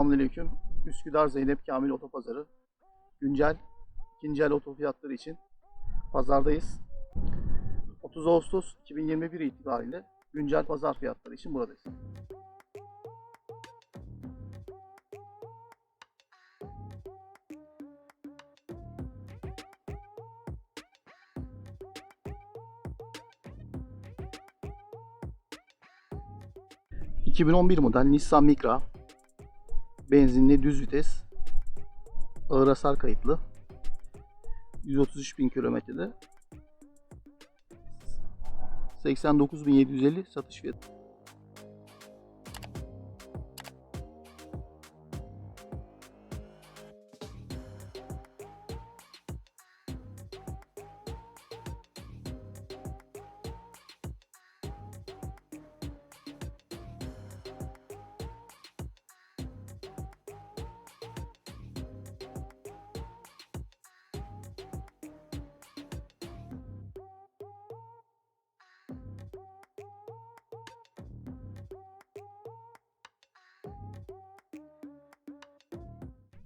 Selamünaleyküm. Üsküdar Zeynep Kamil Otopazarı. Güncel ikinci el oto fiyatları için pazardayız. 30 Ağustos 2021 itibariyle güncel pazar fiyatları için buradayız. ...2011 model Nissan Micra benzinli düz vites ağır hasar kayıtlı 133 bin kilometrede 89.750 satış fiyatı.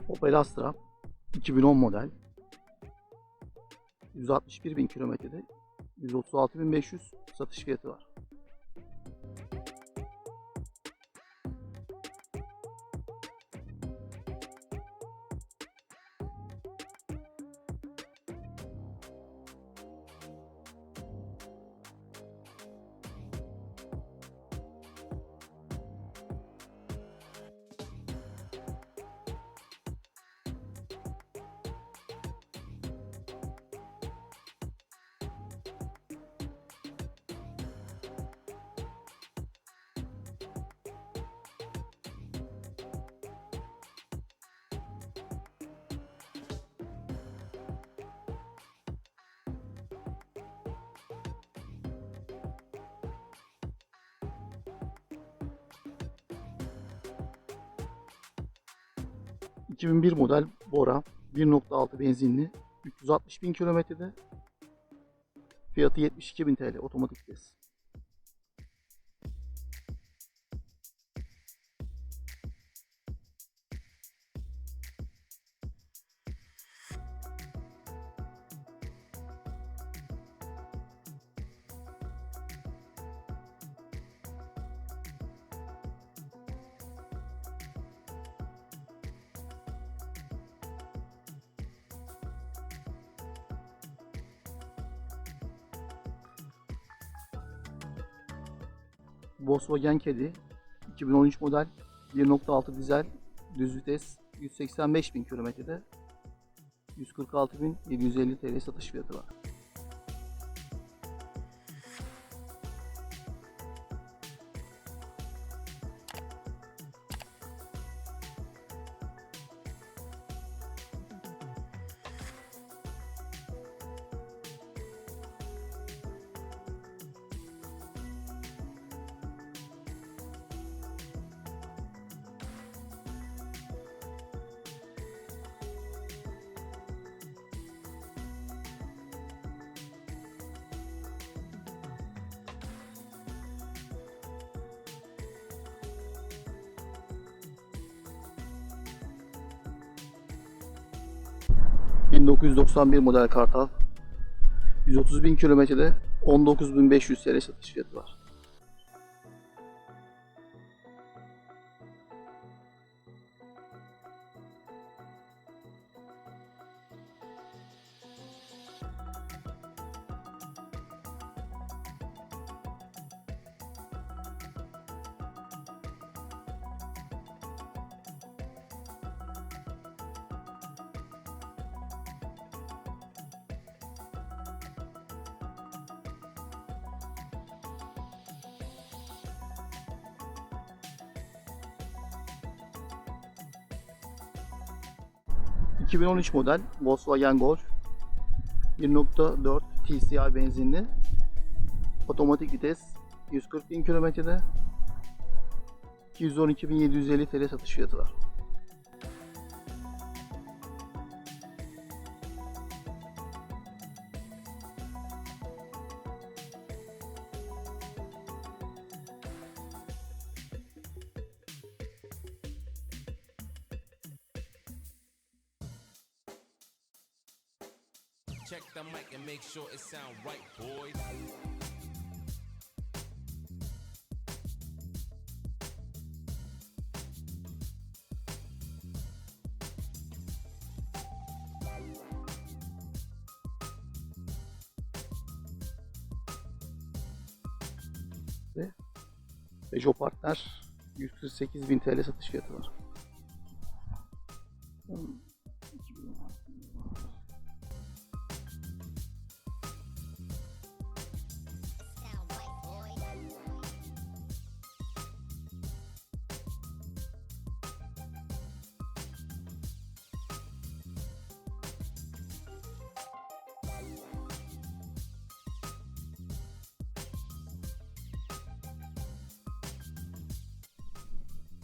Opel Astra 2010 model 161 bin kilometrede 136.500 satış fiyatı var. ...2001 model Bora 1.6 benzinli 360 bin kilometrede fiyatı 72 bin TL otomatik vites. Volkswagen Caddy 2013 model 1.6 dizel düz vites 185 bin kilometrede 146.750 TL satış fiyatı var. ...1991 model Kartal... ...130 bin kilometrede... ...19.500 TL satış fiyatı var. ...2013 model Volkswagen Golf... ...1.4 TCI benzinli... ...otomatik vites... ...140 bin kilometrede... ...212.750 TL satış fiyatı var. Check the mic and make sure it sound right, boys. Peugeot Partner 148.000 TL satış fiyatı var.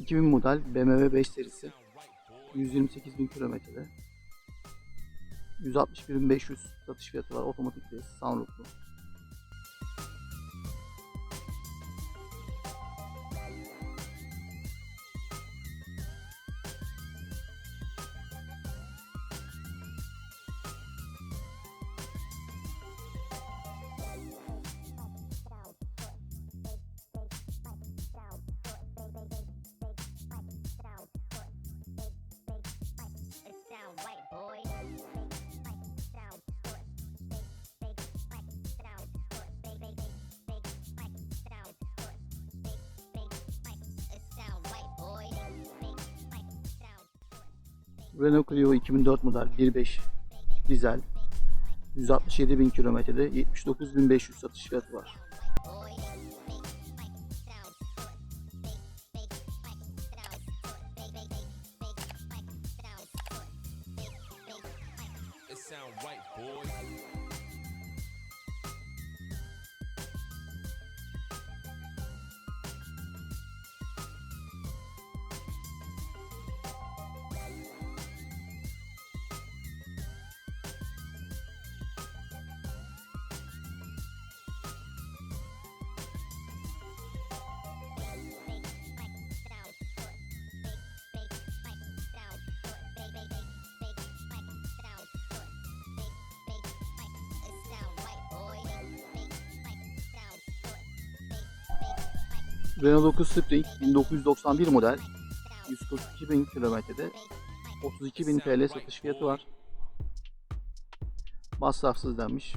2000 model BMW 5 serisi 128.000 kilometrede 161.500 satış fiyatı var otomatik vites sunrooflu. Renault Clio 2004 model 1.5 dizel 167.000 kilometrede 79.500 satış fiyatı var. Renault 9 Spring 1991 model sound 142.000 kilometrede 32.000 TL satış fiyatı var. Masrafsız denmiş.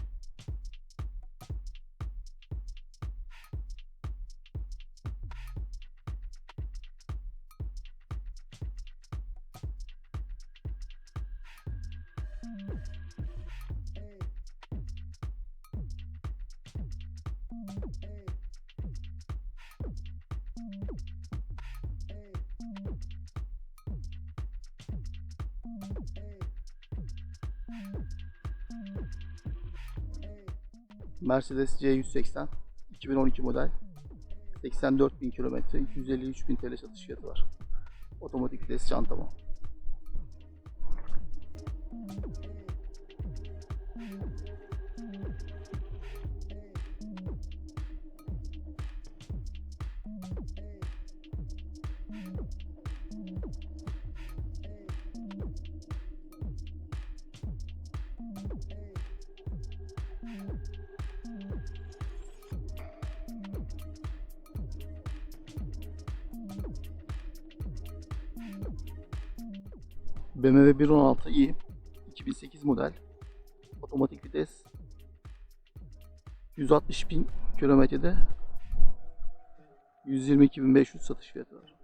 Mercedes C180 2012 model 84.000 kilometre 253.000 TL satış fiyatı var. Otomatik vites çantama. BMW 116i 2008 model. Otomatik vites. 160.000 kilometrede. 122.500 satış fiyatı var.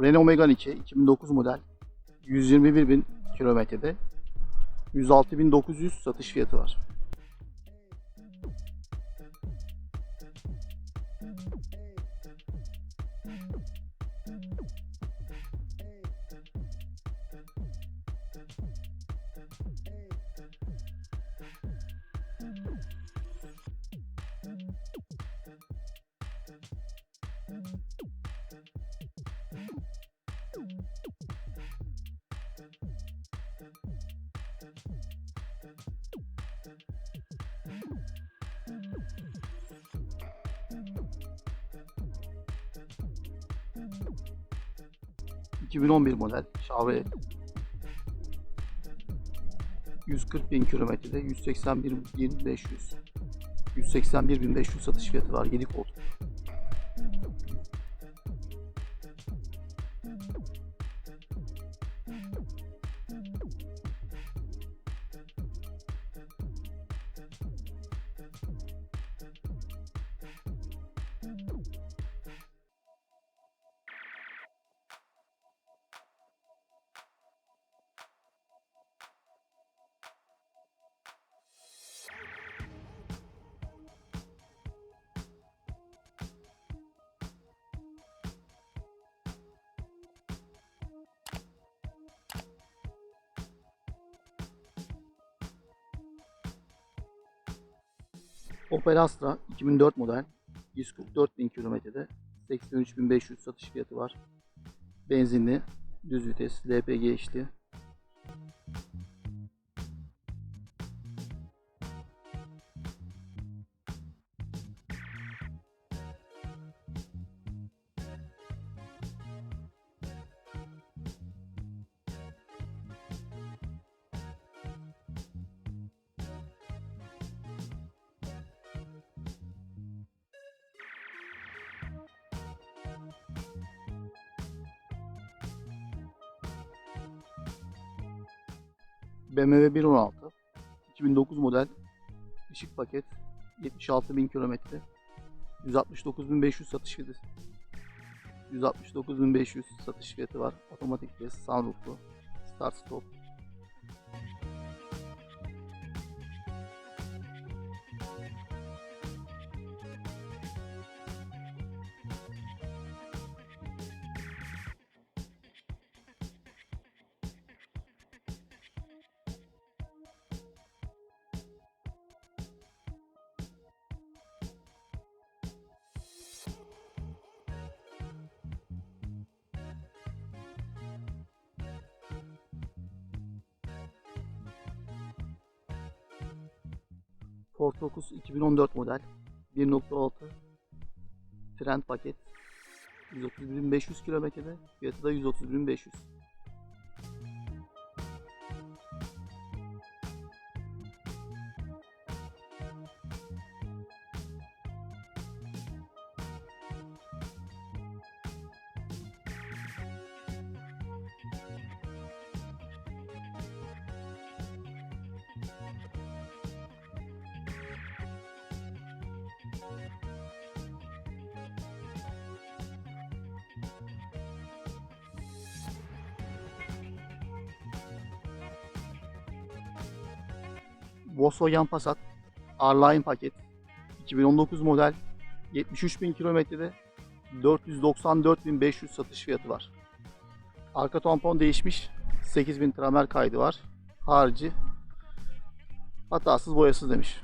Renault Megane 2 2009 model 121.000 kilometrede 106.900 satış fiyatı var. 2011 model Chevrolet 140 bin kilometrede 181.500 181.500 satış fiyatı var 7 koltuk. Opel Astra 2004 model 144 bin kilometrede 83.500 satış fiyatı var. Benzinli, düz vites, LPG işli. BMW 116 2009 model. Işık paket. 76.000 kilometre. 169.500 satış fiyatı. 169.500 satış fiyatı var. Otomatik vites sunrooflu start stop Ford Focus 2014 model 1.6 Trend paket 131.500 kilometrede fiyatı da 131.500 Volkswagen Passat R-Line paket 2019 model 73.000 kilometrede 494.500 satış fiyatı var. Arka tampon değişmiş. 8000 tramer kaydı var. Harici hatasız boyasız demiş.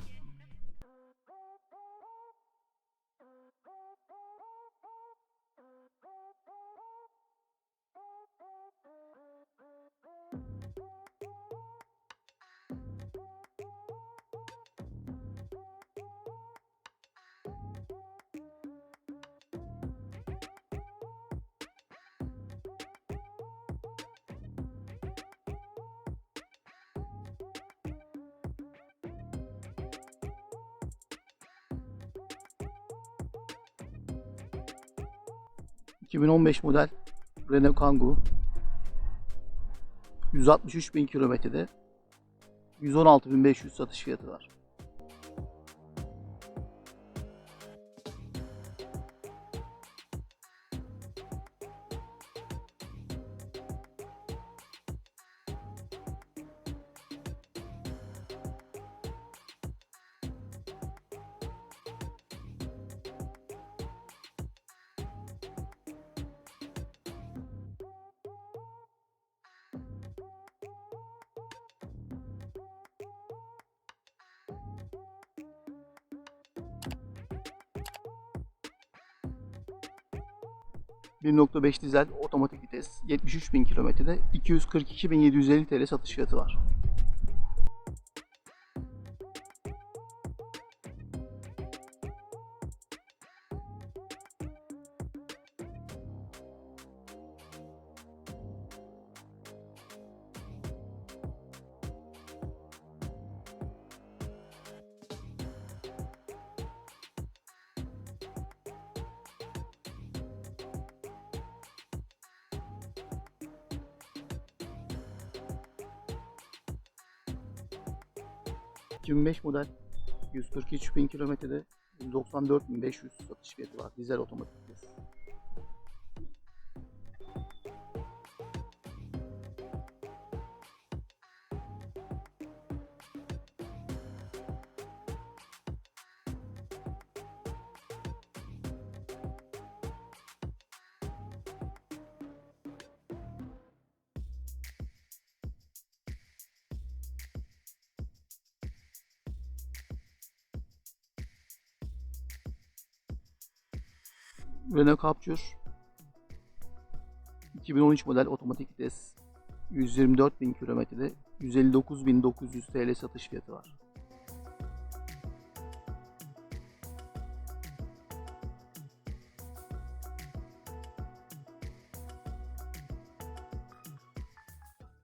...2015 model Renault Kangoo 163.000 kilometrede 116.500 satış fiyatı var. ...1.5 dizel otomatik vites 73.000 kilometrede 242.750 TL satış fiyatı var. 2005 model 143 bin kilometrede 194.500 satış fiyatı var. Dizel otomatik Renault Captur 2013 model otomatik vites 124 bin kilometrede 159.900 TL satış fiyatı var.